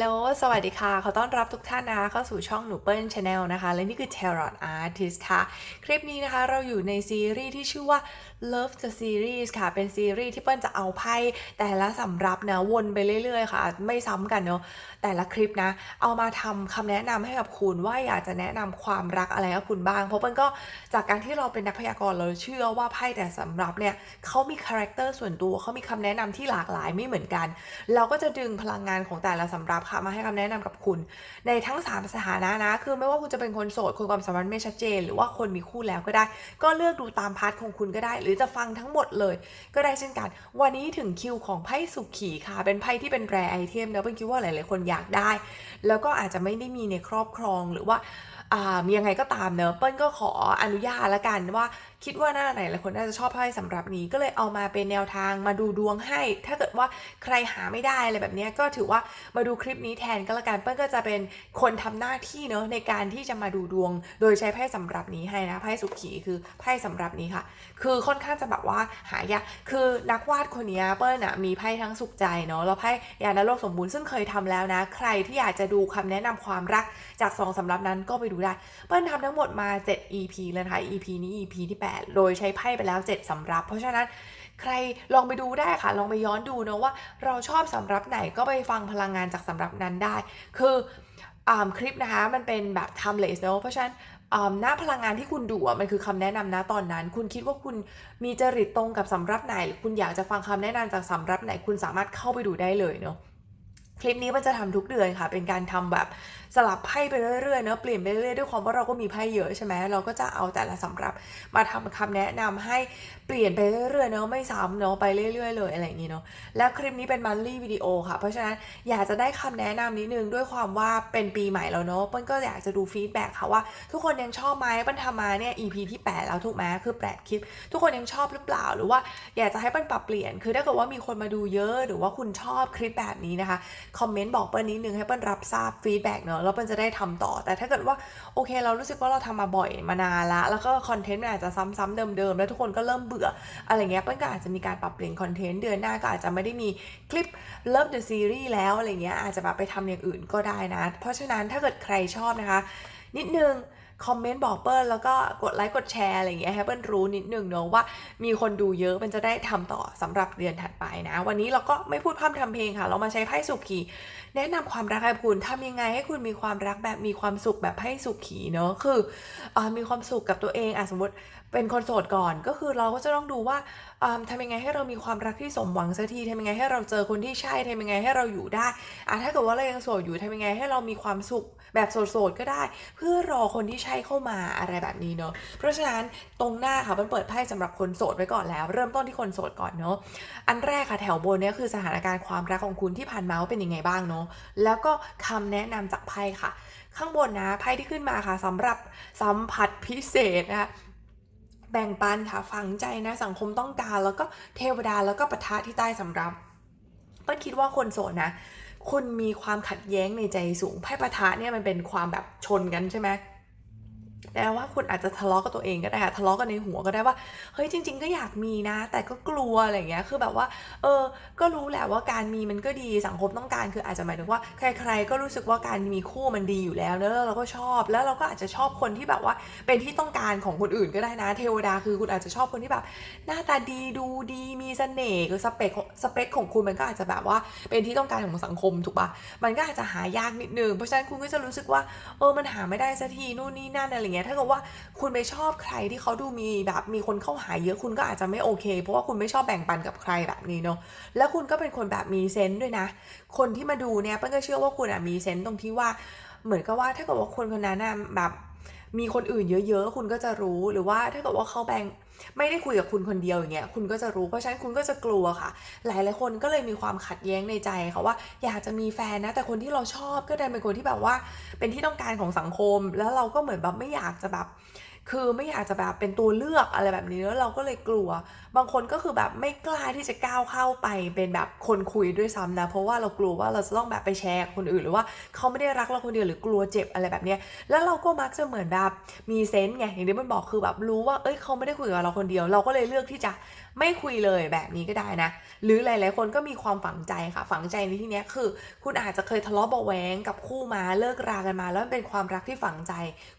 ลสวัสดีค่ะ ขอต้อนรับทุกท่านนะคะ เข้าสู่ช่องหนูเปิ้ลชาแนลนะคะ และนี่คือ Tarot Artist ค่ะ คลิปนี้นะคะเราอยู่ในซีรีส์ที่ชื่อว่า Love the Series ค่ะ เป็นซีรีส์ที่เปิ้ลจะเอาไพ่แต่ละสำรับนะวนไปเรื่อยๆ ค่ะ ไม่ซ้ำกันเนาะ แต่ละคลิปนะ เอามาทำคำแนะนำให้กับคุณว่าอยากจะแนะนำความรักอะไรกับคุณบ้าง เพราะเปิ้ลก็จากการที่เราเป็นนักพยากรณ์เราเชื่อว่าไพ่แต่สำรับเนี่ยเขามีคาแรคเตอร์ส่วนตัวเขามีคำแนะนำที่หลากหลายไม่เหมือนกัน เราก็จะดึงพลังงานของแต่ละสำรับค่ะมาให้คำแนะนำกับคุณ ในทั้ง 3 สถานะนะ คือไม่ว่าคุณจะเป็นคนโสดคนความสัมพันธ์ไม่ชัดเจน หรือว่าคนมีคู่แล้วก็ได้ ก็เลือกดูตามพาร์ทของคุณก็ได้ หรือจะฟังทั้งหมดเลย ก็ได้เช่นกัน วันนี้ถึงคิวของไพ่สุขีค่ะ เป็นไพ่ที่เป็นแรไอเทมนะเป็นคิดว่าหลาย ๆ คนอยากได้ แล้วก็อาจจะไม่ได้มีในครอบครองหรือว่าอ่ามียังไงก็ตามเนอะเปิ้ลก็ขออนุญาตละกันว่า คิดว่าหน้าไหนหลายคนน่าจะชอบไพ่สำหรับนี้ก็เลยเอามาเป็นแนวทางมาดูดวงให้ ถ้าเกิดว่าใครหาไม่ได้อะไรแบบนี้ก็ถือว่ามาดูคลิปนี้แทนก็แล้วกันเปิ้ลก็จะเป็นคนทำหน้าที่เนอะในการที่จะมาดูดวง โดยใช้ไพ่สำหรับนี้ให้นะไพ่สุขีคือไพ่สำหรับนี้ค่ะ คือค่อนข้างจะแบบว่าหายากคือนักวาดคนนี้เปิ้ลน่ะมีไพ่ทั้งสุขใจเนาะแล้วไพ่ยานโลกสมบูรณ์ซึ่งเคยทำแล้วนะ ใครที่อยากจะดูคำแนะนำความรักจากสองสำรับนั้นก็ไปดูได้เปิ้ลทำทั้งหมดมา 7 EP เลยนะคะ EP นี้ EP ที่8โดยใช้ไพ่ไปแล้ว 7สำรับ เพราะฉะนั้นใครลองไปดูได้ค่ะ ลองไปย้อนดูเนาะว่าเราชอบสำรับไหนก็ไปฟังพลังงานจากสำรับนั้นได้ คืออคลิปนะคะ มันเป็นแบบ timeless เนาะเพราะฉะนั้นหน้าพลังงานที่คุณดูอะมันคือคำแนะนำนะตอนนั้น คุณคิดว่าคุณมีจริตตรงกับสำรับไหน หรือคุณอยากจะฟังคำแนะนำจากสำรับไหน คุณสามารถเข้าไปดูได้เลยเนาะ คลิปนี้มันจะทำทุกเดือนค่ะ เป็นการทำแบบสลับไพ่ไปเรื่อยๆเนาะเปลี่ยนไปเรื่อยๆด้วยความว่าเราก็มีไพ่เยอะใช่ไหมเราก็จะเอาแต่ละสำรับมาทำคำแนะนำให้ ลี่ยนไปเรื่อยๆเนาะไม่ซ้ำเนาะไปเรื่อยๆเลยอะไรอย่างงี้เนาะแล้วคลิปนี้เป็นมันลี่วิดีโอค่ะ เพราะฉะนั้นอยากจะได้คำแนะนำนิดนึงด้วยความว่าเป็นปีใหม่แล้วเนาะเปิ้ลก็อยากจะดูฟีดแบ็กค่ะว่า ทุกคนยังชอบไหมเปิ้ลทำมาเนี่ย EP ที่ 8 แล้วถูกไหมคือ8คลิป ทุกคนยังชอบหรือเปล่าหรือว่าอยากจะให้เปิ้ลปรับเปลี่ยน คือถ้าเกิดว่ามีคนมาดูเยอะหรือว่าคุณชอบคลิปแบบนี้นะคะคอมเมนต์บอกเปิ้ลนิดนึงให้เปิ้ลรับทราบฟีดแบ็กเนาะแล้วเปิ้ลจะได้ทำต่อ แต่ถ้าเกิดว่าโอเค เรารู้สึกว่าเราทำมาบ่อยมานานละแล้วก็คอนเทนต์มันอาจจะซ้ำๆเดิมๆแล้วทุกคนก็เริ่มเบื่ออะไรเงี้ยเปิ้ลก็อาจจะมีการปรับเปลี่ยนคอนเทนต์เดือนหน้าก็อาจจะไม่ได้มีคลิป Love the Series แล้วอะไรเงี้ยอาจจะแบบไปทำอย่างอื่นก็ได้นะ เพราะฉะนั้นถ้าเกิดใครชอบนะคะ นิดนึงคอมเมนต์บอกเปิ้ลแล้วก็กดไลค์กดแชร์อะไรอย่างเงี้ยให้เปิ้ลรู้นิดนึงเนอะว่ามีคนดูเยอะมันจะได้ทำต่อสำหรับเดือนถัดไปนะ วันนี้เราก็ไม่พูดพร่ำทำเพลงค่ะ เรามาใช้ไพ่สุขีแนะนำความรักให้คุณทำยังไงให้คุณมีความรักแบบมีความสุขแบบไพ่สุขีเนอะคืออมีความสุขกับตัวเองอะสมมติ เป็นคนโสดก่อนก็คือเราก็จะต้องดูว่าทำยังไงให้เรามีความรักที่สมหวังสักทีทำยังไงให้เราเจอคนที่ใช่ทำยังไงให้เราอยู่ได้อะถ้าเกิดว่าเรายังโสดอยู่ทำยังไงให้เรามีความสุขแบบโสดๆก็ได้ เพื่อรอคนที่ใช่เข้ามาอะไรแบบนี้เนาะเพราะฉะนั้นตรงหน้าค่ะมันเปิดไพ่สำหรับคนโสดไว้ก่อนแล้ว เริ่มต้นที่คนโสดก่อนเนาะอันแรกค่ะแถวบนเนี่ยคือสถานการณ์ความรักของคุณที่ผ่านมาว่าเป็นยังไงบ้างเนาะแล้วก็คำแนะนำจากไพ่ค่ะ ข้างบนนะไพ่ที่ขึ้นมาค่ะสำหรับสัมผัสพิเศษนะคะ แบ่งปันค่ะฝังใจนะสังคมต้องการ แล้วก็เทวดาแล้วก็ปะทะที่ใต้สำรับเปิ้ลคิดว่าคนโสดนะคุณมีความขัดแย้งในใจสูงไพ่ปะทะเนี่ยมันเป็นความแบบชนกันใช่ไหม แปลว่าคุณอาจจะทะเลาะกับตัวเองก็ได้ค่ะทะเลาะกันในหัวก็ได้ว่าเฮ้ยจริง ๆ ก็อยากมีนะ แต่ก็กลัวอะไรเงี้ยคือแบบว่า เออ ก็รู้แหละว่าการมีมันก็ดีสังคมต้องการคืออาจจะหมายถึงว่าใคร ๆ ก็รู้สึกว่าการมีคู่มันดีอยู่แล้วแล้วเราก็ชอบ แล้วเราก็อาจจะชอบคนที่แบบว่าเป็นที่ต้องการของคนอื่นก็ได้นะ เทวดาคือคุณอาจจะชอบคนที่แบบ หน้าตาดีดูดีมีเสน่ห์คือสเปคสเปคของคุณมันก็อาจจะแบบว่าเป็นที่ต้องการของสังคมถูกปะมันก็อาจจะหายากนิดนึงเพราะฉะนั้นคุณก็จะรู้สึกว่าเออมันหาไม่ได้สักทีนู่นนี่นั่นอะไรเงี้ยถ้าเกิดว่าคุณไปชอบใครที่เขาดูมีแบบมีคนเข้าหาเยอะคุณก็อาจจะไม่โอเค เพราะว่าคุณไม่ชอบแบ่งปันกับใครแบบนี้เนาะแล้วคุณก็เป็นคนแบบมีเซนต์ด้วยนะ คนที่มาดูเนี่ยเป้นก็เชื่อว่าคุณอะมีเซนต์ตรงที่ว่าเหมือนกับว่าถ้าเกิดว่าคนคนนั้นแบบ มีคนอื่นเยอะๆ คุณก็จะรู้หรือว่าถ้าเกิดว่าเขาแบ่งไม่ได้คุยกับคุณคนเดียวอย่างเงี้ยคุณก็จะรู้เพราะฉะนั้นคุณก็จะกลัวค่ะ หลายหลายๆคนก็เลยมีความขัดแย้งในใจค่ะว่าอยากจะมีแฟนนะ แต่คนที่เราชอบก็ดันเป็นคนที่แบบว่าเป็นที่ต้องการของสังคม แล้วเราก็เหมือนแบบไม่อยากจะแบบ คือไม่อยากจะแบบเป็นตัวเลือกอะไรแบบนี้แล้วเราก็เลยกลัว บางคนก็คือแบบไม่กล้าที่จะก้าวเข้าไปเป็นแบบคนคุยด้วยซ้ำนะ เพราะว่าเรากลัวว่าเราจะต้องแบบไปแชร์คนอื่น หรือว่าเขาไม่ได้รักเราคนเดียวหรือกลัวเจ็บอะไรแบบเนี้ยแล้วเราก็มักจะเหมือนแบบมีเซนส์ไงอย่างที่มันบอกคือแบบรู้ว่าเอ้ยเขาไม่ได้คุยกับเราคนเดียว เราก็เลยเลือกที่จะ ไม่คุยเลยแบบนี้ก็ได้นะ หรือหลาย ๆ คนก็มีความฝังใจค่ะ ฝังใจในที่นี้คือ คุณอาจจะเคยทะเลาะเบาะแวงกับคู่มาเลิกรากันมา แล้วมันเป็นความรักที่ฝังใจ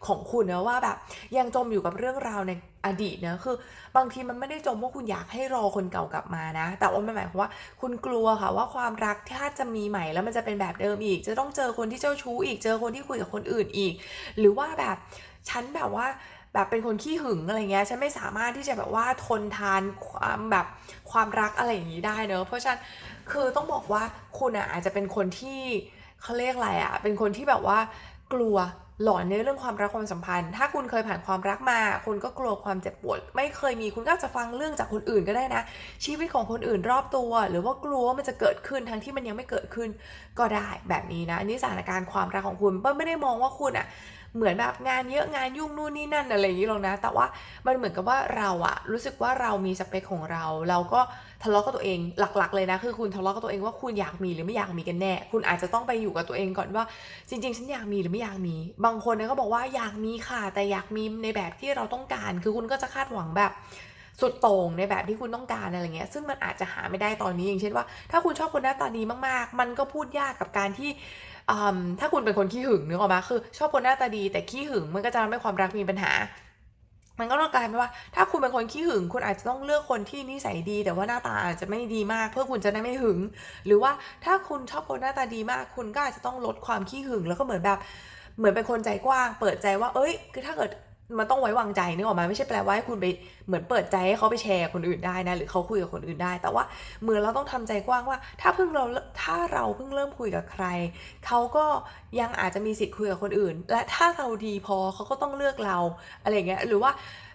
ของคุณนะว่าแบบยังจมอยู่กับเรื่องราวในอดีตนะคือบางทีมันไม่ได้จมว่าคุณอยากให้รอคนเก่ากลับมานะ แต่ว่ามันหมายความว่าคุณกลัวค่ะว่าความรักถ้าจะมีใหม่แล้วมันจะเป็นแบบเดิมอีก จะต้องเจอคนที่เจ้าชู้อีกเจอคนที่คุยกับคนอื่นอีก หรือว่าแบบฉันแบบว่า แบบเป็นคนขี้หึงอะไรเงี้ยฉันไม่สามารถที่จะแบบว่าทนทานความแบบความรักอะไรอย่างนี้ได้เนอะเพราะฉะนั้นคือต้องบอกว่าคุณอะอาจจะเป็นคนที่เขาเรียกอะไรอะเป็นคนที่แบบว่ากลัวหลอนในเรื่องความรักความสัมพันธ์ ถ้าคุณเคยผ่านความรักมา คุณก็กลัวความเจ็บปวด ไม่เคยมีคุณก็จะฟังเรื่องจากคนอื่นก็ได้นะ ชีวิตของคนอื่นรอบตัว หรือว่ากลัวว่ามันจะเกิดขึ้นทั้งที่มันยังไม่เกิดขึ้นก็ได้แบบนี้นะนนี้สถานการณ์ความรักของคุณเปิ้ลไม่ได้มองว่าคุณอะ เหมือนแบบงานเยอะงานยุ่งนู่นนี่นั่นอะไรอย่างนี้หรอกนะ แต่ว่ามันเหมือนกับว่าเราอะรู้สึกว่าเรามีสเปคของเรา เราก็ทะเลาะกับตัวเองหลักๆ เลยนะ คือคุณทะเลาะกับตัวเองว่าคุณอยากมีหรือไม่อยากมีกันแน่ คุณอาจจะต้องไปอยู่กับตัวเองก่อนว่า จริง ๆ ฉันอยากมีหรือไม่อยากมี บางคนเนี่ยก็บอกว่าอยากมีค่ะ แต่อยากมีในแบบที่เราต้องการ คือคุณก็จะคาดหวังแบบสุดโต่งในแบบที่คุณต้องการอะไรเงี้ย ซึ่งมันอาจจะหาไม่ได้ตอนนี้อย่างเช่นว่า ถ้าคุณชอบคนหน้าตาดีมากๆ มันก็พูดยากกับการที่ ถ้าคุณเป็นคนขี้หึงนึกออกมาคือ ชอบคนหน้าตาดีแต่ขี้หึงมันก็จะทำให้ความรักมีปัญหา มันก็ต้องกลายเป็นว่า ถ้าคุณเป็นคนขี้หึง คุณอาจจะต้องเลือกคนที่นิสัยดี แต่ว่าหน้าตาอาจจะไม่ดีมาก เพื่อคุณจะได้ไม่หึง หรือว่าถ้าคุณชอบคนหน้าตาดีมาก คุณก็อาจจะต้องลดความขี้หึง แล้วก็เหมือนแบบเหมือนเป็นคนใจกว้าง เปิดใจว่า เอ้ย คือถ้าเกิด มันต้องไว้วางใจนึกออกมาไม่ใช่แปลว่าให้คุณไปเหมือนเปิดใจให้เขาไปแชร์คนอื่นได้นะหรือเขาคุยกับคนอื่นได้ แต่ว่าเหมือนเราต้องทำใจกว้างว่า ถ้าเพิ่งเราถ้าเราเพิ่งเริ่มคุยกับใครเขาก็ยังอาจจะมีสิทธิ์คุยกับคนอื่น และถ้าเราดีพอเขาก็ต้องเลือกเราอะไรเงี้ยหรือว่า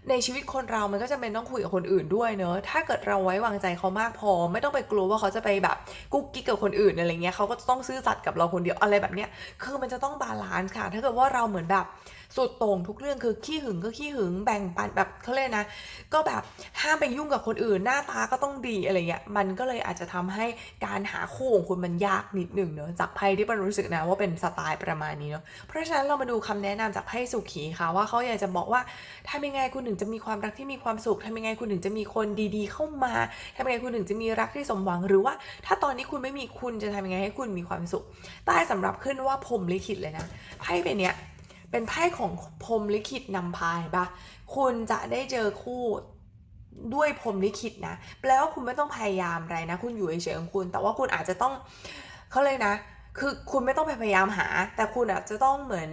ในชีวิตคนเรามันก็จะเป็นต้องคุยกับคนอื่นด้วยเนอะถ้าเกิดเราไว้วางใจเขามากพอ ไม่ต้องไปกลัวว่าเขาจะไปแบบกุ๊กกิ๊กกับคนอื่นอะไรเงี้ยเขาก็จะต้องซื่อสัตย์กับเราคนเดียวอะไรแบบเนี้ยคือมันจะต้องบาลานซ์ค่ะ ถ้าเกิดว่าเราเหมือนแบบสุดโต่งทุกเรื่องคือขี้หึงก็ขี้หึงแบ่งปันแบบเขาเรียกนะ ก็แบบห้ามไปยุ่งกับคนอื่น หน้าตาก็ต้องดีอะไรเงี้ยมันก็เลยอาจจะทำให้การหาคู่ของคุณมันยากนิดหนึ่งเนอะจากไพ่ที่ปนรู้สึกนะว่าเป็นสไตล์ประมาณนี้เนอะเพราะฉะนั้นเรามาดูคำแนะนำจากไพ่สุขีค่ะว่าเขาอยากจะบอกว่าทำยังไงคุณถึงจะมีความรักที่มีความสุขทำยังไงคุณถึงจะมีคนดีๆ เข้ามาทำยังไงคุณถึงจะมีรักที่สมหวัง หรือว่าถ้าตอนนี้คุณไม่มีคุณจะทำยังไงให้คุณมีความสุขใต้สำหรับขึ้นว่าพรมลิขิตเลยนะไพ่เป็นเนี้ยเป็นไพ่ของพรมลิขิตนำพาเห็นปะคุณจะได้เจอคู่ด้วยพรมลิขิตนะ แปลว่าคุณไม่ต้องพยายามอะไรนะ คุณอยู่เฉยๆของคุณ แต่ว่าคุณอาจจะต้องเขาเลยนะ คือคุณไม่ต้องไปพยายามหา แต่คุณอาจจะต้องเหมือน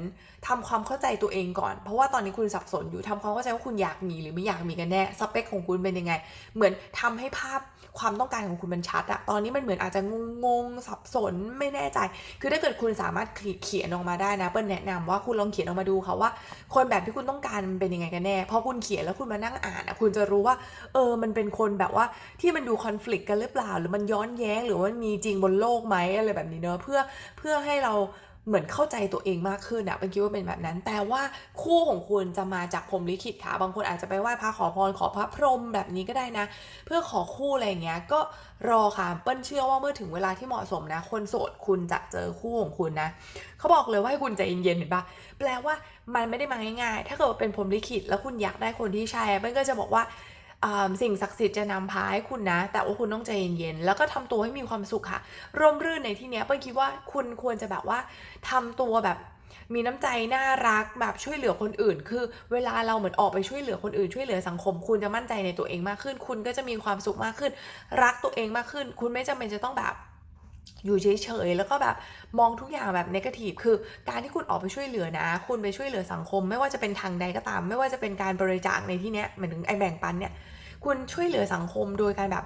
ทำความเข้าใจตัวเองก่อน เพราะว่าตอนนี้คุณสับสนอยู่ทำความเข้าใจว่าคุณอยากมีหรือไม่อยากมีกันแน่สเปคของคุณเป็นยังไง เหมือนทำให้ภาพความต้องการของคุณมันชัดอะตอนนี้มันเหมือนอาจจะงงๆสับสนไม่แน่ใจ คือถ้าเกิดคุณสามารถเขียนออกมาได้นะเปิ้ลแนะนำว่าคุณลองเขียนออกมาดูค่ะว่า คนแบบที่คุณต้องการมันเป็นยังไงกันแน่พอคุณเขียนแล้วคุณมานั่งอ่านอะคุณจะรู้ว่า เออมันเป็นคนแบบว่าที่มันดูคอน FLICT กันหรือเปล่า หรือมันย้อนแย้งหรือว่ามันมีจริงบนโลกไหมอะไรแบบนี้เนอะเพื่อเพื่อให้เราเหมือนเข้าใจตัวเองมากขึ้นอะเป็นคิดว่าเป็นแบบนั้น แต่ว่าคู่ของคุณจะมาจากพรมลิขิตค่ะ บางคนอาจจะไปไหว้พระขอพรขอพระพรหมแบบนี้ก็ได้นะ เพื่อขอคู่อะไรอย่างเงี้ย ก็รอค่ะ เปิ้ลเชื่อว่าเมื่อถึงเวลาที่เหมาะสมนะ คนโสดคุณจะเจอคู่ของคุณนะ เขาบอกเลยว่าให้คุณใจเย็นๆเห็นปะแปลว่ามันไม่ได้มาง่ายๆ ถ้าเกิดเป็นพรมลิขิตแล้วคุณอยากได้คนที่ใช่เปิ้ลก็จะบอกว่า สิ่งศักดิ์สิทธิ์จะนำพาให้คุณนะ แต่ว่าคุณต้องใจเย็นๆแล้วก็ทำตัวให้มีความสุขค่ะ ร่มรื่นในที่นี้เปิ้ลคิดว่าคุณควรจะแบบว่าทำตัวแบบมีน้ำใจน่ารักแบบช่วยเหลือคนอื่น คือเวลาเราเหมือนออกไปช่วยเหลือคนอื่นช่วยเหลือสังคม คุณจะมั่นใจในตัวเองมากขึ้น คุณก็จะมีความสุขมากขึ้น รักตัวเองมากขึ้น คุณไม่จำเป็นจะต้องแบบอยู่เฉยๆ แล้วก็แบบมองทุกอย่างแบบนกาทีฟคือการที่คุณออกไปช่วยเหลือนะ คุณไปช่วยเหลือสังคม ไม่ว่าจะเป็นทางใดก็ตาม ไม่ว่าจะเป็นการบริจาคในที่เนี้ยหมายถึงไอแบ่งปันเนี่ย คุณช่วยเหลือสังคมโดยการแบบ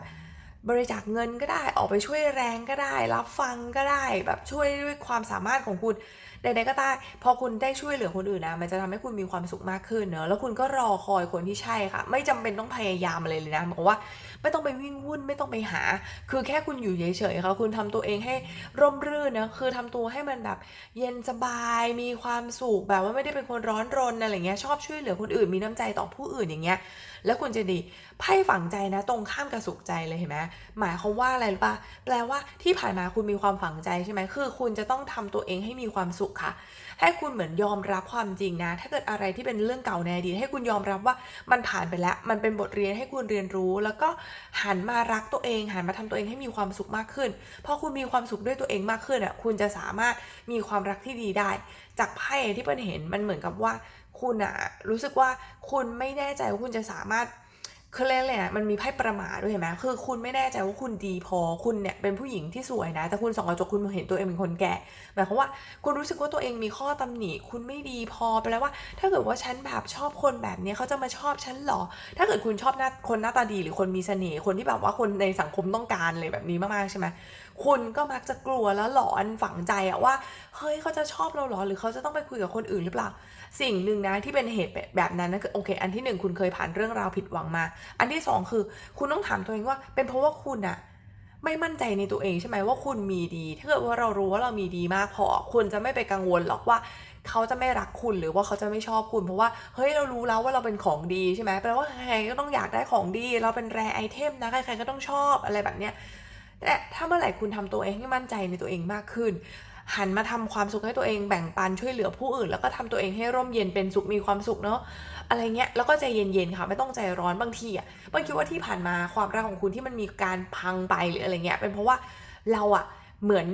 บริจาคเงินก็ได้ออกไปช่วยแรงก็ได้ รับฟังก็ได้แบบช่วยด้วยความสามารถของคุณใดๆก็ได้พอคุณได้ช่วยเหลือคนอื่นนะมันจะทำให้คุณมีความสุขมากขึ้นเนอะแล้วคุณก็รอคอยคนที่ใช่ค่ะ ไม่จำเป็นต้องพยายามอะไรเลยนะบอกว่า ไม่ต้องไปวิ่งวุ่นไม่ต้องไปหา คือแค่คุณอยู่เฉยๆค่ะคุณทำตัวเองให้ร่มรื่นนะคือทำตัวให้มันแบบเย็นสบายมีความสุขแบบว่าไม่ได้เป็นคนร้อนรนอะไรเงี้ยชอบช่วยเหลือคนอื่นมีน้ำใจต่อผู้อื่นอย่างเงี้ยแล้วคุณจะดีไพ่ฝังใจนะ ตรงข้ามกับสุขใจเลยเห็นไหมหมายความว่าอะไรรู้ปะแปลว่าที่ผ่านมาคุณมีความฝังใจใช่ไหมคือ คุณจะต้องทำตัวเองให้มีความสุขค่ะ ให้คุณเหมือนยอมรับความจริงนะ ถ้าเกิดอะไรที่เป็นเรื่องเก่าในอดีตให้คุณยอมรับว่ามันผ่านไปแล้ว มันเป็นบทเรียนให้คุณเรียนรู้ แล้วก็หันมารักตัวเอง หันมาทำตัวเองให้มีความสุขมากขึ้น พอคุณมีความสุขด้วยตัวเองมากขึ้นอะคุณจะสามารถมีความรักที่ดีได้ จากไพ่ที่เปิ้ลเห็นมันเหมือนกับว่าคุณอะรู้สึกว่าคุณไม่แน่ใจว่าคุณจะสามารถ คือเล่นเลยนะมันมีไพ่ประมาด้วยเห็นไหมคือคุณไม่แน่ใจว่าคุณดีพอคุณเนี่ยเป็นผู้หญิงที่สวยนะ แต่คุณส่องกระจกคุณเห็นตัวเองเป็นคนแก่หมายความว่าคุณรู้สึกว่าตัวเองมีข้อตำหนิ คุณไม่ดีพอแปลว่า ถ้าเกิดว่าฉันแบบชอบคนแบบนี้เขาจะมาชอบฉันหรอ ถ้าเกิดคุณชอบหน้าคนหน้าตาดีหรือคนมีเสน่ห์คนที่แบบว่าคนในสังคมต้องการเลยแบบนี้มากๆใช่ไหม คุณก็มักจะกลัวแล้วหลอนฝังใจอะว่า เฮ้ยเขาจะชอบเราหรอ หรือเขาจะต้องไปคุยกับคนอื่นหรือเปล่า สิ่งหนึ่งนะที่เป็นเหตุแบบนั้นนะคือโอเค อันที่หนึ่งคุณเคยผ่านเรื่องราวผิดหวังมา อันที่สองคือ คุณต้องถามตัวเองว่า เป็นเพราะว่าคุณอะไม่มั่นใจในตัวเองใช่ไหมว่าคุณมีดี ถ้าเกิดว่าเรารู้ว่าเรามีดีมากพอ คุณจะไม่ไปกังวลหรอกว่า เขาจะไม่รักคุณหรือว่าเขาจะไม่ชอบคุณเพราะว่าเฮ้ยเรารู้แล้วว่าเราเป็นของดีใช่ไหมแปลว่าใครๆก็ต้องอยากได้ของดี เราเป็นแรไอเทมนะใครๆก็ต้องชอบอะไรแบบเนี้ย แต่ถ้าเมื่อไหร่คุณทำตัวเองให้มั่นใจในตัวเองมากขึ้น หันมาทำความสุขให้ตัวเองแบ่งปันช่วยเหลือผู้อื่น แล้วก็ทำตัวเองให้ร่มเย็นเป็นสุขมีความสุขเนาะอะไรเงี้ยแล้วก็ใจเย็นๆค่ะไม่ต้องใจร้อนบางทีอะเปิ้ลคิดว่าที่ผ่านมาความรักของคุณที่มันมีการพังไปหรืออะไรเงี้ยเป็นเพราะว่าเราอะเหมือน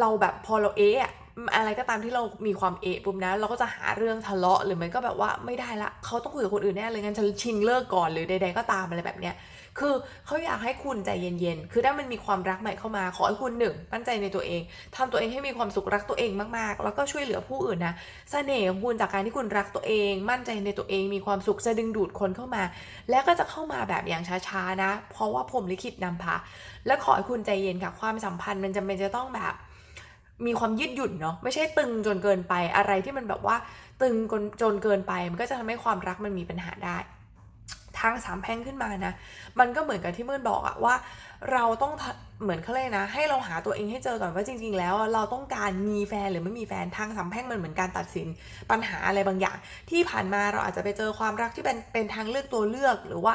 เราแบบพอเราเอะ อะไรก็ตามที่เรามีความเอะปุ๊บนะ เราก็จะหาเรื่องทะเลาะหรือมันก็แบบว่าไม่ได้ละเขาต้องคุยกับคนอื่นแน่เลยงั้นฉันชิงเลิกก่อนหรือใดๆก็ตามอะไรแบบเนี้ยคือเขาอยากให้คุณใจเย็นๆ คือถ้ามันมีความรักใหม่เข้ามา ขอให้คุณหนึ่งมั่นใจในตัวเองทำตัวเองให้มีความสุขรักตัวเองมากๆ แล้วก็ช่วยเหลือผู้อื่นนะเสน่ห์ของคุณจากการที่คุณรักตัวเอง มั่นใจในตัวเอง มีความสุขจะดึงดูดคนเข้ามา แล้วก็จะเข้ามาแบบอย่างช้าๆนะ เพราะว่าผมลิขิตนำพา และขอให้คุณใจเย็นค่ะ ความสัมพันธ์มันจำเป็นจะต้องแบบ มีความยืดหยุ่นเนาะไม่ใช่ตึงจนเกินไปอะไรที่มันแบบว่าตึงจนเกินไป มันก็จะทำให้ความรักมันมีปัญหาได้ ทางสามแพร่งขึ้นมานะ มันก็เหมือนกับที่เมื่อบอกอะว่า เราต้องเหมือนเขาเลยนะ ให้เราหาตัวเองให้เจอก่อนว่าจริง ๆ แล้วเราต้องการมีแฟนหรือไม่มีแฟนทางสามแพร่งมันเหมือนการตัดสินปัญหาอะไรบางอย่าง ที่ผ่านมาเราอาจจะไปเจอความรักที่เป็นเป็นทางเลือกตัวเลือกหรือว่า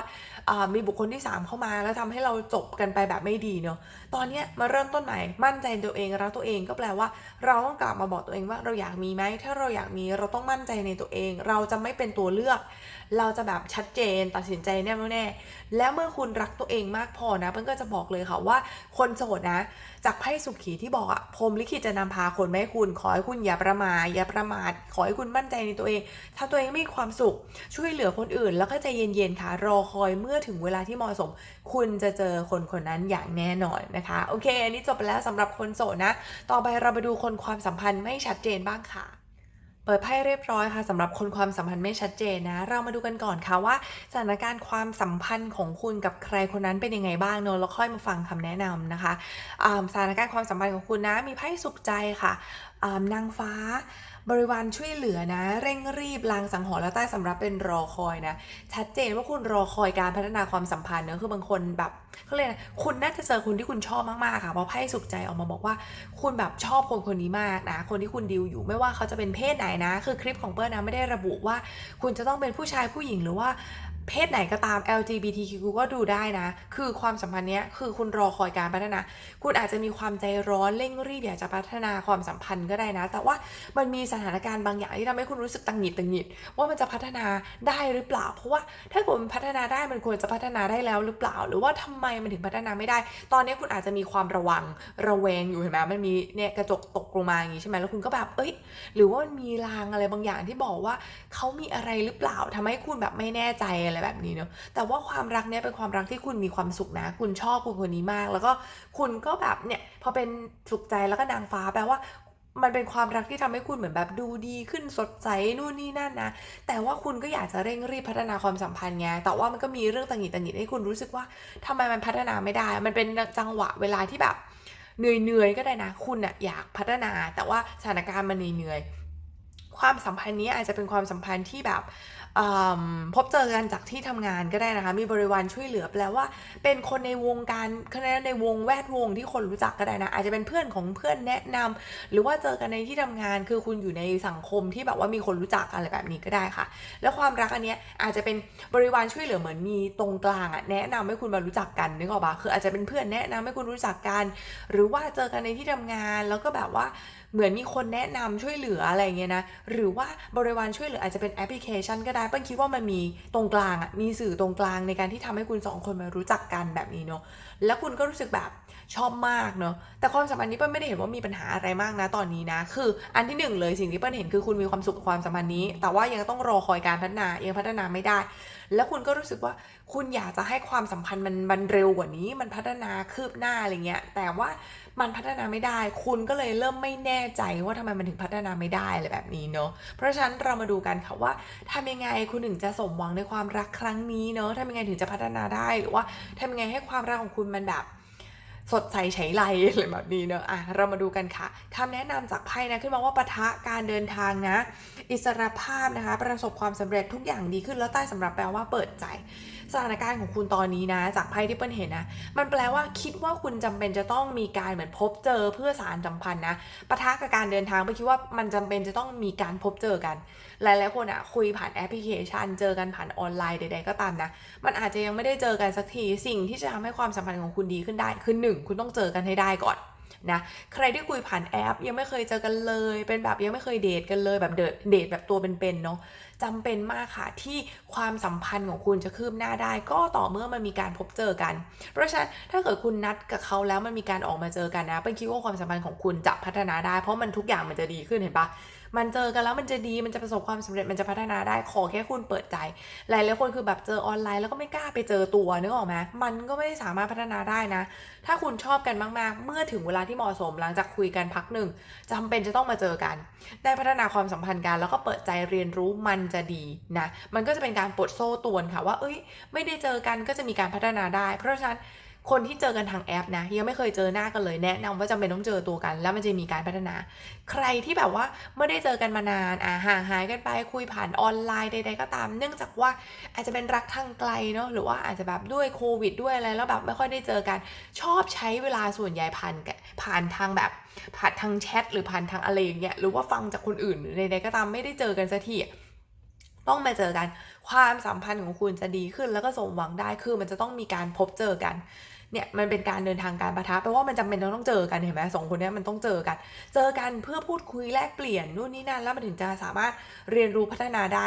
มีบุคคลที่ 3 เข้ามาแล้วทำให้เราจบกันไปแบบไม่ดีเนาะตอนนี้มาเริ่มต้นใหม่มั่นใจตัวเองรักตัวเองก็แปลว่า เราต้องกลับมาบอกตัวเองว่าเราอยากมีไหมถ้าเราอยากมีเราต้องมั่นใจในตัวเอง เราจะไม่เป็นตัวเลือก เราจะแบบชัดเจนตัดสินใจแน่แน่แล้วเมื่อคุณรักตัวเองมากพอนะเพิ่อนก็จะบอกเลยค่ะว่าคนโสดนะ จากไพ่สุขีที่บอกอะพรมลิขิตจะนำพาคนมาให้คุณ ขอให้คุณอย่าประมาทอย่าประมาทขอให้คุณมั่นใจในตัวเอง ถ้าตัวเองมีความสุขช่วยเหลือคนอื่น แล้วก็ใจเย็นๆค่ะรอคอยเมื่อถึงเวลาที่เหมาะสม คุณจะเจอคนคนนั้นอย่างแน่นอนนะคะ โอเคอันนี้จบไปแล้วสำหรับคนโสดนะ ต่อไปเราไปดูคนความสัมพันธ์ไม่ชัดเจนบ้างค่ะ เปิดไพ่เรียบร้อยค่ะสำหรับคนความสัมพันธ์ไม่ชัดเจนนะ เรามาดูกันก่อนค่ะว่าสถานการณ์ความสัมพันธ์ของคุณกับใครคนนั้นเป็นยังไงบ้างเนอะแล้วค่อยมาฟังคำแนะนำนะคะสถานการณ์ความสัมพันธ์ของคุณนะมีไพ่สุขใจค่ะนางฟ้า บริวารช่วยเหลือนะ เร่งรีบลางสังหรณ์และใต้สำรับเป็นรอคอยนะ ชัดเจนว่าคุณรอคอยการพัฒนาความสัมพันธ์เนอะคือบางคนแบบเขาเรียกนะคุณน่าจะเจอคนที่คุณชอบมากๆค่ะเพราะไพ่สุขใจออกมาบอกว่า คุณแบบชอบคนคนนี้มากนะ คนที่คุณดิวอยู่ไม่ว่าเขาจะเป็นเพศไหนนะ คือคลิปของเปิ้ลนะไม่ได้ระบุว่า คุณจะต้องเป็นผู้ชายผู้หญิงหรือว่าเพศไหนก็ตาม LGBTQ ก็ดูได้นะ คือความสัมพันธ์เนี้ยคือคุณรอคอยการพัฒนา คุณอาจจะมีความใจร้อนเร่งรีบอยากจะพัฒนาความสัมพันธ์ก็ได้นะ แต่ว่ามันมีสถานการณ์บางอย่างที่ทำให้คุณรู้สึกตังหงิดตังหงิด ว่ามันจะพัฒนาได้หรือเปล่า เพราะว่าถ้าเกิดมันพัฒนาได้มันควรจะพัฒนาได้แล้วหรือเปล่า หรือว่าทำไมมันถึงพัฒนาไม่ได้ ตอนนี้คุณอาจจะมีความระวังระแวงอยู่เห็นไหมมันมีเนี่ยกระจกตกลงมาอย่างนี้ใช่ไหมแล้วคุณก็แบบเอ้ย หรือว่ามันมีรางอะไรบางอย่างที่บอกว่าเขามีอะไรหรือเปล่าทำให้คุณแบบไม่แน่ใจอะไรแบบนี้เนาะแต่ว่าความรักเนี้ยเป็นความรักที่คุณมีความสุขนะ คุณชอบคนคนนี้มาก แล้วก็คุณก็แบบเนี่ยพอเป็นสุขใจแล้วก็นางฟ้าแปลว่ามันเป็นความรักที่ทำให้คุณเหมือนแบบดูดีขึ้นสดใสนู่นนี่นั่นนะ แต่ว่าคุณก็อยากจะเร่งรีบพัฒนาความสัมพันธ์ไง แต่ว่ามันก็มีเรื่องตังหิดตังหิดให้คุณรู้สึกว่าทำไมมันพัฒนาไม่ได้ มันเป็นจังหวะเวลาที่แบบเหนื่อยๆก็ได้นะ คุณอะอยากพัฒนา แต่ว่าสถานการณ์มันเหนื่อยความสัมพันธ์นี้อาจจะเป็นความสัมพันธ์ที่แบบ พบเจอกันจากที่ทำงานก็ได้นะคะ มีบริวารช่วยเหลือแปลว่า เป็นคนในวงการคะแนนในวงแวดวงที่คนรู้จักก็ได้นะ อาจจะเป็นเพื่อนของเพื่อนแนะนำหรือว่าเจอกันในที่ทำงานคือคุณอยู่ในสังคมที่แบบว่ามีคนรู้จักอะไรแบบนี้ก็ได้ค่ะ แล้วความรักอันเนี้ยอาจจะเป็นบริวารช่วยเหลือเหมือนมีตรงกลางอะแนะนำให้คุณมารู้จักกันนึกออกปะคืออาจจะเป็นเพื่อนแนะนำให้คุณรู้จักกัน หรือว่าเจอกันในที่ทำงานแล้วก็แบบว่าเหมือนมีคนแนะนำช่วยเหลืออะไรเงี้ยนะหรือว่าบริวารช่วยเหลืออาจจะเป็นแอปพลิเคชันก็ได้เปิ้ลคิดว่ามันมีตรงกลางอะมีสื่อตรงกลางในการที่ทำให้คุณสองคนมารู้จักกันแบบนี้เนาะแล้วคุณก็รู้สึกแบบชอบมากเนาะแต่ความสัมพันธ์นี้เปิ้ลไม่ได้เห็นว่ามีปัญหาอะไรมากนะตอนนี้นะ คืออันที่หนึ่งเลยสิ่งที่เปิ้ลเห็นคือคุณมีความสุขกับความสัมพันธ์นี้ แต่ว่ายังต้องรอคอยการพัฒนายังพัฒนาไม่ได้ แล้วคุณก็รู้สึกว่าคุณอยากจะให้ความสัมพันธ์มันมันเร็วกว่านี้มันพัฒนาคืบหน้าอะไรเงี้ยแต่ว่า มันพัฒนาไม่ได้ คุณก็เลยเริ่มไม่แน่ใจว่าทำไมมันถึงพัฒนาไม่ได้อะไรแบบนี้เนาะเพราะฉะนั้นเรามาดูกันค่ะว่าทำยังไงคุณถึงจะสมหวังในความรักครั้งนี้เนาะทำยังไงถึงจะพัฒนาได้หรือว่าทำยังไงให้ความรักของคุณมันแบบ สดใสใช้ไรอะไรแบบนี้เนอะอะเรามาดูกันค่ะคำแนะนำจากไพ่นะขึ้นมาว่าปะทะการเดินทางนะ อิสรภาพนะคะ ประสบความสำเร็จทุกอย่างดีขึ้นแล้วใต้สำหรับแปลว่าเปิดใจ สถานการณ์ของคุณตอนนี้นะ จากไพ่ที่เปิ้ลเห็นนะ มันแปลว่าคิดว่าคุณจำเป็นจะต้องมีการเหมือนพบเจอเพื่อสารสัมพันธ์นะปะทะกับการเดินทางไม่คิดว่ามันจำเป็นจะต้องมีการพบเจอกัน หลายๆคนอะคุยผ่านแอปพลิเคชัน เจอกันผ่านออนไลน์ใด ๆ ก็ตามนะ มันอาจจะยังไม่ได้เจอกันสักทีสิ่งที่จะทำให้ความสัมพันธ์ของคุณดีขึ้นได้คือหนึ่งคุณต้องเจอกันให้ได้ก่อนนะใครที่คุยผ่านแอปยังไม่เคยเจอกันเลย เป็นแบบยังไม่เคยเดทกันเลยแบบเดทเดทแบบตัวเป็นๆเนาะจำเป็นมากค่ะที่ความสัมพันธ์ของคุณจะคืบหน้าได้ ก็ต่อเมื่อมันมีการพบเจอกัน เพราะฉะนั้นถ้าเกิดคุณนัดกับเขาแล้วมันมีการออกมาเจอกันนะเป็นคิดว่าความสัมพันธ์ของคุณจะพัฒนาได้ เพราะมันทุกอย่างมันจะดีขึ้นเห็นปะ มันเจอกันแล้วมันจะดีมันจะประสบความสำเร็จมันจะพัฒนาได้ขอแค่คุณเปิดใจ หลายหลายๆคนคือแบบเจอออนไลน์แล้วก็ไม่กล้าไปเจอตัวนึกออกไหมมันก็ไม่ได้สามารถพัฒนาได้นะ ถ้าคุณชอบกันมากๆ เมื่อถึงเวลาที่เหมาะสมหลังจากคุยกันพักหนึ่งจำเป็นจะต้องมาเจอกัน ได้พัฒนาความสัมพันธ์กัน แล้วก็เปิดใจเรียนรู้มันจะดีนะมันก็จะเป็นการปลดโซ่ตวนค่ะว่า เอ้ย ไม่ได้เจอกันก็จะมีการพัฒนาได้ เพราะฉะนั้น คนที่เจอกันทางแอปนะยังไม่เคยเจอหน้ากันเลยแนะนำว่าจำเป็นต้องเจอตัวกัน แล้วมันจะมีการพัฒนา ใครที่แบบว่าไม่ได้เจอกันมานานอ่าห่างหายกันไปคุยผ่านออนไลน์ใด ๆ ก็ตาม เนื่องจากว่าอาจจะเป็นรักทางไกลเนาะหรือว่าอาจจะแบบด้วยโควิดด้วยอะไรแล้วแบบไม่ค่อยได้เจอกัน ชอบใช้เวลาส่วนใหญ่ผ่านกผ่านทางแบบผ่านทางแชทหรือผ่านทางอะไรอย่างเงี้ยหรือว่าฟังจากคนอื่นใดๆก็ตามไม่ได้เจอกันสักทีต้องมาเจอกัน ความสัมพันธ์ของคุณจะดีขึ้นแล้วก็สมหวังได้คือมันจะต้องมีการพบเจอกัน เนี่ยมันเป็นการเดินทางการประทะแปลว่ามันจำเป็นต้องเจอกันเห็นไหมสองคนนี้มันต้องเจอกัน เจอกันเพื่อพูดคุยแลกเปลี่ยนนู่นนี่นั่นแล้วมันถึงจะสามารถเรียนรู้พัฒนาได้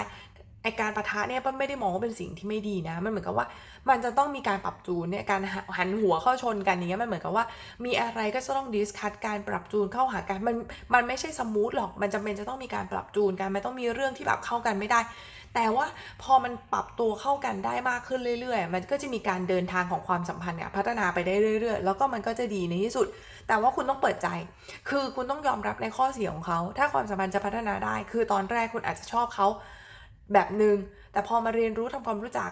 ไอการประทะเนี่ยป้นไม่ได้มองว่าเป็นสิ่งที่ไม่ดีนะ มันเหมือนกับว่ามันจะต้องมีการปรับจูนเนี่ยการหันหัวเข้าชนกันอย่างเงี้ยมันเหมือนกับว่า มีอะไรก็จะต้องดิสคัตการปรับจูนเข้าหากันมันมันไม่ใช่สมูทหรอกมันจำเป็นจะต้องมีการปรับจูนกันมันต้องมีเรื่องที่แบบเข้ากันไม่ได้ แต่ว่าพอมันปรับตัวเข้ากันได้มากขึ้นเรื่อยๆ มันก็จะมีการเดินทางของความสัมพันธ์เนี่ยพัฒนาไปได้เรื่อย ๆ แล้วก็มันก็จะดีในที่สุด แต่ว่าคุณต้องเปิดใจ คือคุณต้องยอมรับในข้อเสียของเขา ถ้าความสัมพันธ์จะพัฒนาได้ คือตอนแรกคุณอาจจะชอบเขาแบบหนึง่งแต่พอมาเรียนรู้ทำความรู้จัก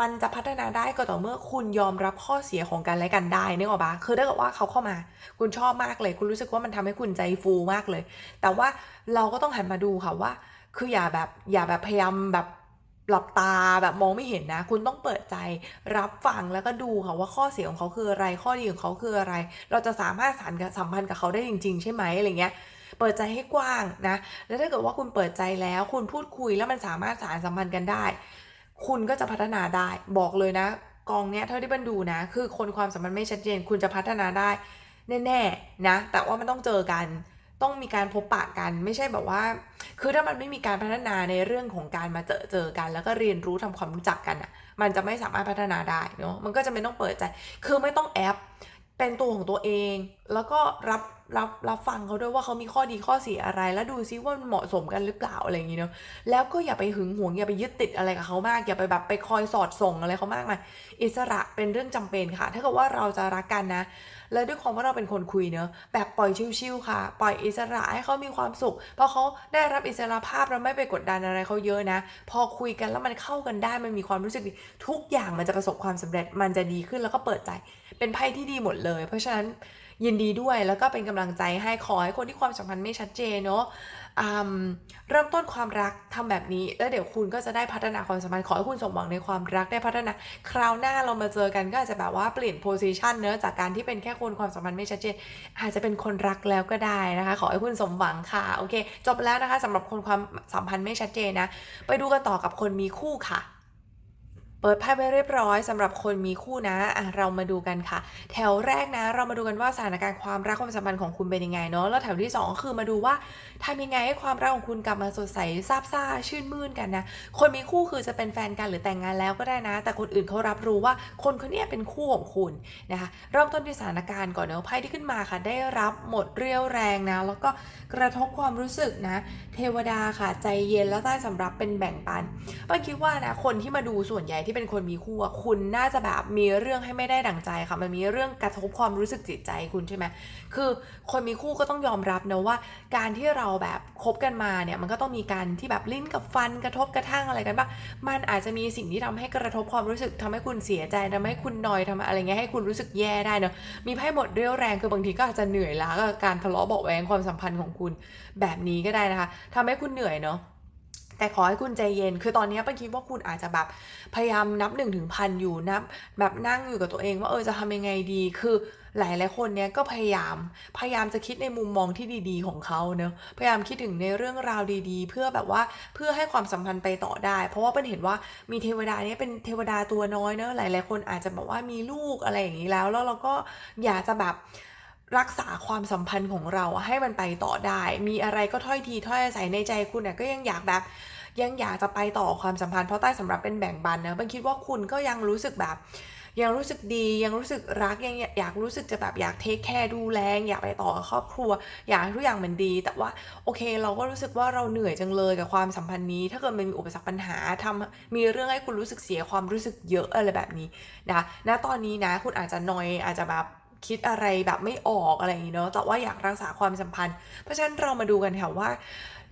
มันจะพัฒนาได้ก็ต่อเมื่อคุณยอมรับข้อเสียของกันและกันได้นึกออกปะคือถ้าเกิดว่าเขาเข้ามา คุณชอบมากเลย คุณรู้สึกว่ามันทำให้คุณใจฟูมากเลย แต่ว่าเราก็ต้องหันมาดูค่ะว่า คืออย่าแบบอย่าแบบพยายามแบบหลับตาแบบมองไม่เห็นนะ คุณต้องเปิดใจรับฟังแล้วก็ดูค่ะว่าข้อเสียของเขาคืออะไรข้อดีของเขาคืออะไร เราจะสามารถสานสัมพันธ์กับเขาได้จริง ๆ ใช่ไหมอะไรเงี้ยเปิดใจให้กว้างนะ แล้วถ้าเกิดว่าคุณเปิดใจแล้วคุณพูดคุยแล้วมันสามารถสานสัมพันธ์กันได้ คุณก็จะพัฒนาได้บอกเลยนะ กองเนี้ยเท่าที่บันดูนะ คือคนความสัมพันธ์ไม่ชัดเจน คุณจะพัฒนาได้ แน่ๆนะ แต่ว่ามันต้องเจอกัน ต้องมีการพบปะกันไม่ใช่แบบว่า คือถ้ามันไม่มีการพัฒนาในเรื่องของการมาเจอเจอกัน แล้วก็เรียนรู้ทำความรู้จักกันอะ มันจะไม่สามารถพัฒนาได้เนาะมันก็จะไม่ต้องเปิดใจ คือไม่ต้องแอปเป็นตัวของตัวเอง แล้วก็รับรับรับฟังเขาด้วยว่าเขามีข้อดีข้อเสียอะไร แล้วดูซิว่ามันเหมาะสมกันหรือเปล่าอะไรอย่างนี้เนาะแล้วก็อย่าไปหึงหวงอย่าไปยึดติดอะไรกับเขามาก อย่าไปแบบไปคอยสอดส่งอะไรเขามากมายอิสระเป็นเรื่องจำเป็นค่ะ ถ้าเกิดว่าเราจะรักกันนะ แล้วด้วยความว่าเราเป็นคนคุยเนอะแบบปล่อยชิวๆค่ะ ปล่อยอิสระให้เขามีความสุขเพราะเขาได้รับอิสระภาพเราไม่ไปกดดันอะไรเขาเยอะนะ พอคุยกันแล้วมันเข้ากันได้มันมีความรู้สึกดีทุกอย่างมันจะประสบความสำเร็จมันจะดีขึ้นแล้วก็เปิดใจ เป็นไพ่ที่ดีหมดเลย เพราะฉะนั้นยินดีด้วยแล้วก็เป็นกำลังใจให้ขอให้คนที่ความสัมพันธ์ไม่ชัดเจนเนาะ เริ่มต้นความรักทำแบบนี้ แล้วเดี๋ยวคุณก็จะได้พัฒนาความสัมพันธ์ขอให้คุณสมหวังในความรักได้พัฒนา คราวหน้าเรามาเจอกันก็อาจจะแบบว่าเปลี่ยนโพซิชันเนอะจากการที่เป็นแค่คนความสัมพันธ์ไม่ชัดเจนอาจจะเป็นคนรักแล้วก็ได้นะคะ ขอให้คุณสมหวังค่ะโอเค จบแล้วนะคะสำหรับคนความสัมพันธ์ไม่ชัดเจนนะ ไปดูกันต่อกับคนมีคู่ค่ะ ปิดไพ่ไปเรียบร้อยสำหรับคนมีคู่นะอะเรามาดูกันค่ะ แถวแรกนะ เรามาดูกันว่าสถานการณ์ความรักความสัมพันธ์ของคุณเป็นยังไงเนาะแล้วแถวที่สองก็คือมาดูว่าทำยังไงให้ความรักของคุณกลับมาสดใสซาบซ่าชื่นมื่นกันนะ คนมีคู่คือจะเป็นแฟนกันหรือแต่งงานแล้วก็ได้นะ แต่คนอื่นเขารับรู้ว่าคนคนนี้เป็นคู่ของคุณนะคะเริ่มต้นที่สถานการณ์ก่อนเนาะไพ่ที่ขึ้นมาค่ะ ได้รับหมดเรี่ยวแรงนะแล้วก็กระทบความรู้สึกนะ เทวดาค่ะใจเย็นแล้วใต้สำรับเป็นแบ่งปันป้าคิดว่านะคนที่มาดูส่วนใหญ่ที่เป็นคนมีคู่อะคุณน่าจะแบบมีเรื่องให้ไม่ได้ดั่งใจค่ะมันมีเรื่องกระทบความรู้สึกจิตใจคุณใช่ไหมคือคนมีคู่ก็ต้องยอมรับนะว่า การที่เราแบบคบกันมาเนี่ยมันก็ต้องมีการที่แบบลิ้นกับฟันกระทบกระทั่งอะไรกันบ้างมันอาจจะมีสิ่งที่ทำให้กระทบความรู้สึกทำให้คุณเสียใจทำให้คุณนอยทำอะไรเงี้ยให้คุณรู้สึกแย่ได้เนอะมีไพ่หมดเรี่ยวแรงคือบางทีก็อาจจะเหนื่อยล้ากับการทะเลาะเบาแวงความสัมพันธ์ของคุณแบบนี้ก็ได้นะคะทำให้คุณเหนื่อยเนาะ แต่ขอให้คุณใจเย็น คือตอนนี้ป้าคิดว่าคุณอาจจะแบบพยายามนับ1นถึงพันอยู่นับแบบนั่งอยู่กับตัวเองว่าเออจะทำยังไงดี คือหลายหลายคนเนี้ยก็พยายาม พยายามจะคิดในมุมมองที่ดีๆของเขาเนอะพยายามคิดถึงในเรื่องราวดีๆ เพื่อแบบว่าเพื่อให้ความสัมพันธ์ไปต่อได้ เพราะว่าเป็นเห็นว่ามีเทวดาเนี้ยเป็นเทวดาตัวน้อยเนอะหลายๆคนอาจจะแบบว่ามีลูกอะไรอย่างนี้แล้ว แล้วเราก็อยากจะแบบ รักษาความสัมพันธ์ของเราให้มันไปต่อได้ มีอะไรก็ถ้อยทีถ้อยอาศัยในใจคุณน่ะก็ยังอยากแบบ ยังอยากจะไปต่อความสัมพันธ์เพราะใต้สำหรับเป็นแบ่งปันนะบันคิดว่าคุณก็ยังรู้สึกแบบ ยังรู้สึกดียังรู้สึกรักยังอยากรู้สึกจะแบบอยากเทคแคร์ดูแลอยากไปต่อกับครอบครัว อยากให้ทุกอย่างมันดี แต่ว่าโอเค เราก็รู้สึกว่าเราเหนื่อยจังเลยกับความสัมพันธ์นี้ ถ้าเกิดมันมีอุปสรรคปัญหาทำมีเรื่องให้คุณรู้สึกเสียความรู้สึกเยอะอะไรแบบนี้นะณตอนนี้นะคุณอาจจะนอยอาจจะแบบ คิดอะไรแบบไม่ออกอะไรอย่างนี้เนาะแต่ว่าอยากรักษาความสัมพันธ์ เพราะฉะนั้นเรามาดูกันค่ะว่า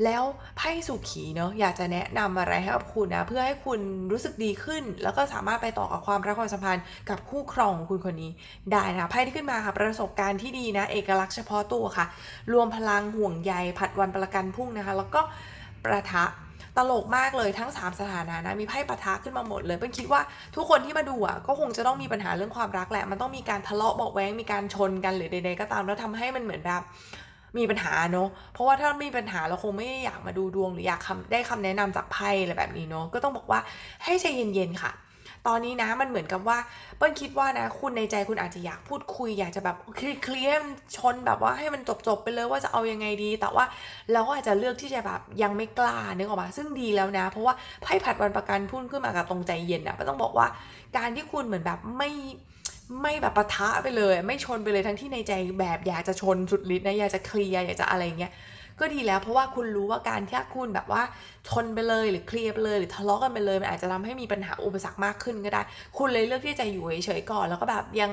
แล้วไพ่สุขีเนาะอยากจะแนะนำอะไรให้กับคุณนะเพื่อให้คุณรู้สึกดีขึ้น แล้วก็สามารถไปต่อกับความรักความสัมพันธ์กับคู่ครองของคุณคนนี้ได้นะไพ่ที่ขึ้นมาค่ะประสบการณ์ที่ดีนะ เอกลักษณ์เฉพาะตัวค่ะ รวมพลังห่วงใยผัดวันประกันพรุ่งนะคะ แล้วก็ประทะ ตลกมากเลยทั้ง 3 สถานะนะมีไพ่ปะทะขึ้นมาหมดเลยเป็นคิดว่าทุกคนที่มาดูอะก็คงจะต้องมีปัญหาเรื่องความรักแหละมันต้องมีการทะเลาะเบาะแว้งมีการชนกันหรือใดๆก็ตามแล้วทำให้มันเหมือนแบบมีปัญหาเนอะเพราะว่าถ้าไม่มีปัญหาเราคงไม่อยากมาดูดวงหรืออยากได้คำแนะนำจากไพ่อะไรแบบนี้เนอะก็ต้องบอกว่าให้ใจเย็นๆค่ะ ตอนนี้นะมันเหมือนกับว่าเปิ้ลคิดว่านะคุณในใจคุณอาจจะอยากพูดคุยอยากจะแบบเคลียร์ชนแบบว่าให้มันจบๆไปเลยว่าจะเอายังไงดี แต่ว่าเราก็อาจจะเลือกที่จะแบบยังไม่กล้านึกออกมาซึ่งดีแล้วนะ เพราะว่าไพ่ผัดวันประกันพุ่นขึ้นมากับตรงใจเย็นอะก็ต้องบอกว่าการที่คุณเหมือนแบบไม่ไม่แบบปะทะไปเลย ไม่ชนไปเลยทั้งที่ในใจแบบอยากจะชนสุดฤทธิ์นะอยากจะเคลียร์อยากจะอะไรเงี้ย ก็ดีแล้วเพราะว่าคุณรู้ว่าการที่คุณแบบว่าชนไปเลยหรือเคลียร์ไปเลยหรือทะเลาะกันไปเลยมันอาจจะทำให้มีปัญหาอุปสรรคมากขึ้นก็ได้ คุณเลยเลือกที่จะอยู่เฉยๆก่อน แล้วก็แบบยัง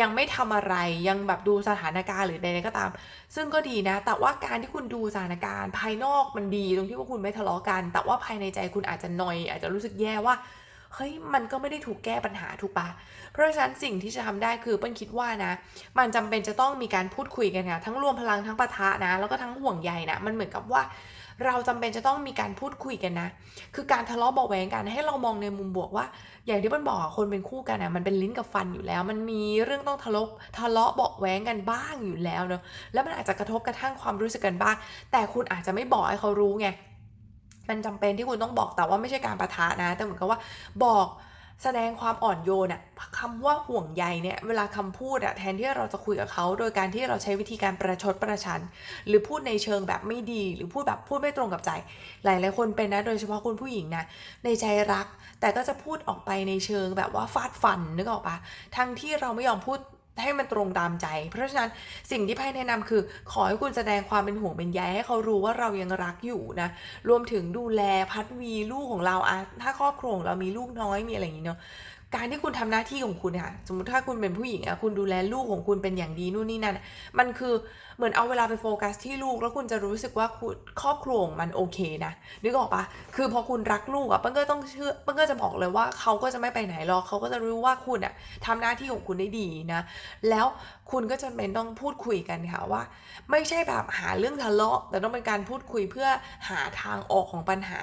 ยังไม่ทำอะไรยังแบบดูสถานการณ์หรือใดๆก็ตาม ซึ่งก็ดีนะ แต่ว่าการที่คุณดูสถานการณ์ ภายนอกมันดีตรงที่ว่าคุณไม่ทะเลาะกัน แต่ว่าภายในใจคุณอาจจะนอย อาจจะรู้สึกแย่ว่า เฮ้ยมันก็ไม่ได้ถูกแก้ปัญหาถูกปะเพราะฉะนั้นสิ่งที่จะทำได้คือเปิ้ลคิดว่านะ มันจำเป็นจะต้องมีการพูดคุยกันค่ะทั้งรวมพลังทั้งปะทะนะ แล้วก็ทั้งห่วงใยนะ มันเหมือนกับว่าเราจำเป็นจะต้องมีการพูดคุยกันนะ คือการทะเลาะเบาแวงกันให้เรามองในมุมบวกว่า อย่างที่เปิ้ลบอกคนเป็นคู่กันนะมันเป็นลิ้นกับฟันอยู่แล้ว มันมีเรื่องต้องทะเลาะทะเลาะเบาแวงกันบ้างอยู่แล้วเนอะแล้วมันอาจจะกระทบกระทั่งความรู้สึกกันบ้าง แต่คุณอาจจะไม่บอกให้เขารู้ไง มันจำเป็นที่คุณต้องบอกแต่ว่าไม่ใช่การประทะนะ แต่เหมือนกับว่าบอกแสดงความอ่อนโยนอะคำว่าห่วงใยเนี่ยเวลาคำพูดอะแทนที่เราจะคุยกับเขาโดยการที่เราใช้วิธีการประชดประชัน หรือพูดในเชิงแบบไม่ดี หรือพูดแบบพูดไม่ตรงกับใจ หลายหลายๆคนเป็นนะ โดยเฉพาะคุณผู้หญิงนะในใจรัก แต่ก็จะพูดออกไปในเชิงแบบว่าฟาดฟันนึกออกปะทั้งที่เราไม่ยอมพูด ให้มันตรงตามใจ เพราะฉะนั้นสิ่งที่ไพ่แนะนำคือ ขอให้คุณแสดงความเป็นห่วงเป็นใยให้เขารู้ว่าเรายังรักอยู่นะ รวมถึงดูแลพัดวีลูกของเราอะถ้าครอบครัวของเรามีลูกน้อยมีอะไรอย่างนี้เนาะ การที่คุณทำหน้าที่ของคุณค่ะสมมติถ้าคุณเป็นผู้หญิงอะคุณดูแลลูกของคุณเป็นอย่างดีนู่นนี่นั่นมันคือเหมือนเอาเวลาไปโฟกัสที่ลูก แล้วคุณจะรู้สึกว่าคุณครอบครัวมันโอเคนะนึกออกปะคือพอคุณรักลูกอะเปิ้ลก็ต้องเชื่อเปิ้ลก็จะบอกเลยว่าเขาก็จะไม่ไปไหนหรอกเขาก็จะรู้ว่าคุณอะทำหน้าที่ของคุณได้ดีนะ แล้วคุณก็จะเป็นต้องพูดคุยกันค่ะว่า ไม่ใช่แบบหาเรื่องทะเลาะ แต่ต้องเป็นการพูดคุยเพื่อหาทางออกของปัญหา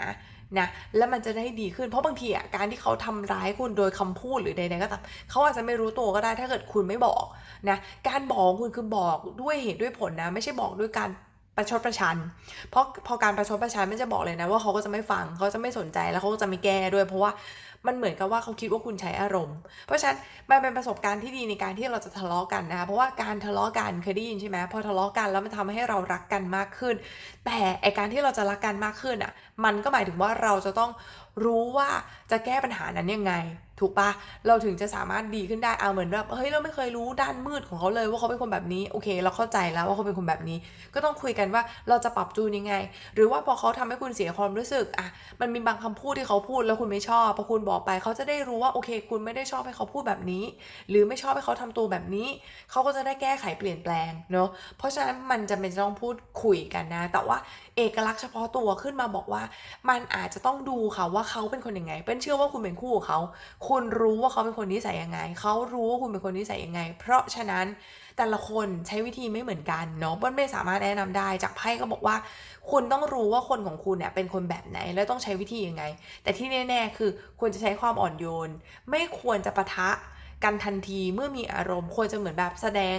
นะแล้วมันจะได้ดีขึ้นเพราะบางทีอะการที่เขาทำร้ายคุณโดยคำพูดหรือใดๆก็ตามเขาอาจจะไม่รู้ตัวก็ได้ถ้าเกิดคุณไม่บอกนะการบอกคุณคือบอกด้วยเหตุด้วยผลนะ ไม่ใช่บอกด้วยการประชดประชัน เพราะพอการประชดประชันมันจะบอกเลยนะว่าเขาก็จะไม่ฟังเขาจะไม่สนใจแล้วเขาก็จะไม่แก้ด้วยเพราะว่า มันเหมือนกับว่าเขาคิดว่าคุณใช้อารมณ์ เพราะฉะนั้นมันเป็นประสบการณ์ที่ดีในการที่เราจะทะเลาะกันนะคะเพราะว่าการทะเลาะกันเคยได้ยินใช่ไหมพอทะเลาะกันแล้วมันทำให้เรารักกันมากขึ้น แต่ไอการที่เราจะรักกันมากขึ้นอะมันก็หมายถึงว่าเราจะต้องรู้ว่าจะแก้ปัญหานั้นยังไง ถูกปะเราถึงจะสามารถดีขึ้นได้เอาเหมือนแบบเฮ้ยเราไม่เคยรู้ด้านมืดของเขาเลยว่าเขาเป็นคนแบบนี้โอเค เราเข้าใจแล้วว่าเขาเป็นคนแบบนี้ ก็ต้องคุยกันว่าเราจะปรับจูนยังไง หรือว่าพอเขาทำให้คุณเสียความรู้สึกอะมันมีบางคำพูดที่เขาพูดแล้วคุณไม่ชอบพอคุณบอกไปเขาจะได้รู้ว่าโอเค คุณไม่ได้ชอบให้เขาพูดแบบนี้ หรือไม่ชอบให้เขาทำตัวแบบนี้ เขาก็จะได้แก้ไขเปลี่ยนแปลงเนาะเพราะฉะนั้นมันจะเป็นต้องพูดคุยกันนะ แต่ว่า เอกลักษณ์เฉพาะตัวขึ้นมาบอกว่า มันอาจจะต้องดูค่ะว่าเขาเป็นคนยังไง เป็นเชื่อว่าคุณเป็นคู่กับเขา คุณรู้ว่าเขาเป็นคนนิสัยยังไง เขารู้ว่าคุณเป็นคนนิสัยยังไง เพราะฉะนั้นแต่ละคนใช้วิธีไม่เหมือนกันเนาะเปิ้ลไม่สามารถแนะนำได้ จากไพ่ก็บอกว่า คุณต้องรู้ว่าคนของคุณเนี่ยเป็นคนแบบไหนแล้วต้องใช้วิธียังไง แต่ที่แน่ ๆ คือควรจะใช้ความอ่อนโยน ไม่ควรจะปะทะ กันทันทีเมื่อมีอารมณ์ควรจะเหมือนแบบแสดง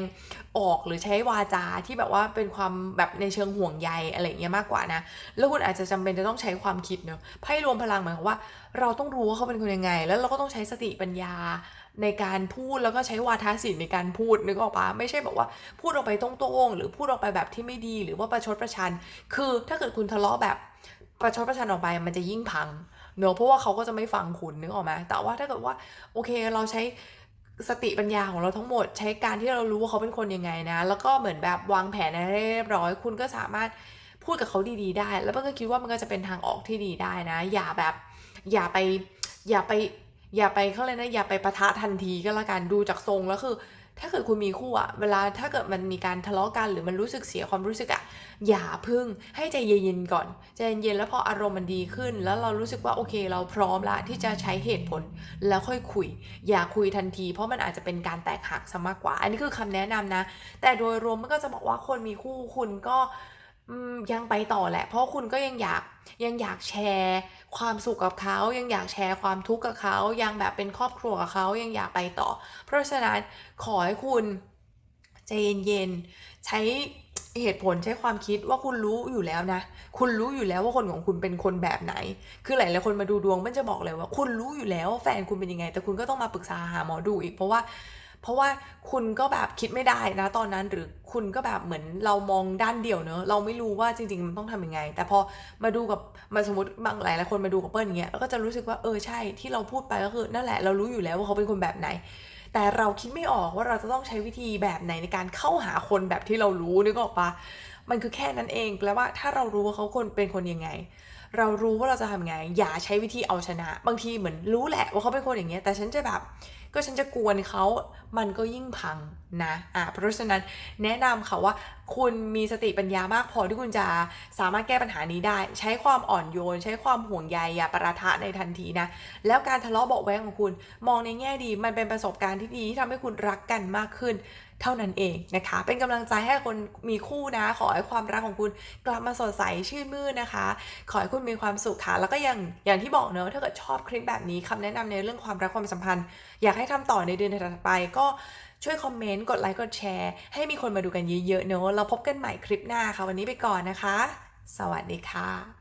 ออกหรือใช้วาจาที่แบบว่าเป็นความแบบในเชิงห่วงใยอะไรเงี้ยมากกว่านะ แล้วคุณอาจจะจำเป็นจะต้องใช้ความคิดเนอะไพ่รวมพลังหมายความว่า เราต้องรู้ว่าเขาเป็นคนยังไง แล้วเราก็ต้องใช้สติปัญญาในการพูดแล้วก็ใช้วาทศิลป์ในการพูดนึกออกปะไม่ใช่แบบว่าพูดออกไปตรงๆหรือพูดออกไปแบบที่ไม่ดีหรือว่าประชดประชัน คือถ้าเกิดคุณทะเลาะแบบประชดประชันออกไปมันจะยิ่งพังเนอะเพราะว่าเขาก็จะไม่ฟังคุณนึกออกไหมแต่ว่าถ้าเกิดว่าโอเคเราใช้ สติปัญญาของเราทั้งหมด ใช้การที่เรารู้ว่าเขาเป็นคนยังไงนะ แล้วก็เหมือนแบบวางแผนให้เรียบร้อย คุณก็สามารถพูดกับเขาดีๆ ได้ แล้วมันก็คิดว่ามันก็จะเป็นทางออกที่ดีได้นะ อย่าแบบ อย่าไป อย่าไป อย่าไปเขาเลยนะ อย่าไปประทะทันทีก็แล้วกัน ดูจากทรงแล้วคือ ถ้าเกิดคุณมีคู่อะเวลาถ้าเกิดมันมีการทะเลาะกัน หรือมันรู้สึกเสียความรู้สึกอะอย่าพึ่งให้ใจเย็นๆก่อนใจเย็นๆแล้วพออารมณ์มันดีขึ้น แล้วเรารู้สึกว่าโอเค เราพร้อมละที่จะใช้เหตุผลแล้วค่อยคุย อย่าคุยทันที เพราะมันอาจจะเป็นการแตกหักซะมากกว่า อันนี้คือคำแนะนำนะ แต่โดยรวมมันก็จะบอกว่าคนมีคู่คุณก็ ยังไปต่อแหละ เพราะคุณก็ยังอยากยังอยากแชร์ความสุขกับเขา ยังอยากแชร์ความทุกข์กับเขา ยังแบบเป็นครอบครัวกับเขายังอยากไปต่อ เพราะฉะนั้นขอให้คุณใจเย็นๆใช้เหตุผลใช้ความคิดว่าคุณรู้อยู่แล้วนะ คุณรู้อยู่แล้วว่าคนของคุณเป็นคนแบบไหน คือหลายๆคนมาดูดวงมันจะบอกเลยว่า คุณรู้อยู่แล้วว่าแฟนคุณเป็นยังไง แต่คุณก็ต้องมาปรึกษาหาหมอดูอีกเพราะว่า เพราะว่าคุณก็แบบคิดไม่ได้นะตอนนั้นหรือคุณก็แบบเหมือนเรามองด้านเดียวเนอะเราไม่รู้ว่าจริง ๆ มันต้องทำยังไง แต่พอมาดูกับมาสมมติบางหลายหลายคนมาดูกับเปิ้ลอย่างเงี้ยก็จะรู้สึกว่าเออใช่ที่เราพูดไปก็คือนั่นแหละเรารู้อยู่แล้วว่าเขาเป็นคนแบบไหน แต่เราคิดไม่ออกว่าเราจะต้องใช้วิธีแบบไหนในการเข้าหาคนแบบที่เรารู้นึกออกปะมันคือแค่นั้นเองแปลว่าถ้าเรารู้ว่าเขาคนเป็นคนยังไง เรารู้ว่าเราจะทำยังไง อย่าใช้วิธีเอาชนะ บางทีเหมือนรู้แหละว่าเขาเป็นคนอย่างเงี้ย แต่ฉันจะแบบ ก็ฉันจะกวนเขา มันก็ยิ่งพังนะ อะ เพราะฉะนั้นแนะนำค่ะว่าคุณมีสติปัญญามากพอที่คุณจะสามารถแก้ปัญหานี้ได้ ใช้ความอ่อนโยน ใช้ความห่วงใยอย่าประทะในทันทีนะ แล้วการทะเลาะเบาะแว้งของคุณ มองในแง่ดี มันเป็นประสบการณ์ที่ดีที่ทำให้คุณรักกันมากขึ้น เท่านั้นเองนะคะ เป็นกำลังใจให้คนมีคู่นะ ขอให้ความรักของคุณกลับมาสดใสชื่นมื่นนะคะ ขอให้คุณมีความสุขค่ะ แล้วก็อย่างอย่างที่บอกเนอะถ้าเกิดชอบคลิปแบบนี้คำแนะนำในเรื่องความรักความสัมพันธ์ อยากให้ทำต่อในเดือนถัดไปก็ช่วยคอมเมนต์ กดไลค์ กดแชร์ ให้มีคนมาดูกันเยอะๆเนอะเราพบกันใหม่คลิปหน้าค่ะ วันนี้ไปก่อนนะคะ สวัสดีค่ะ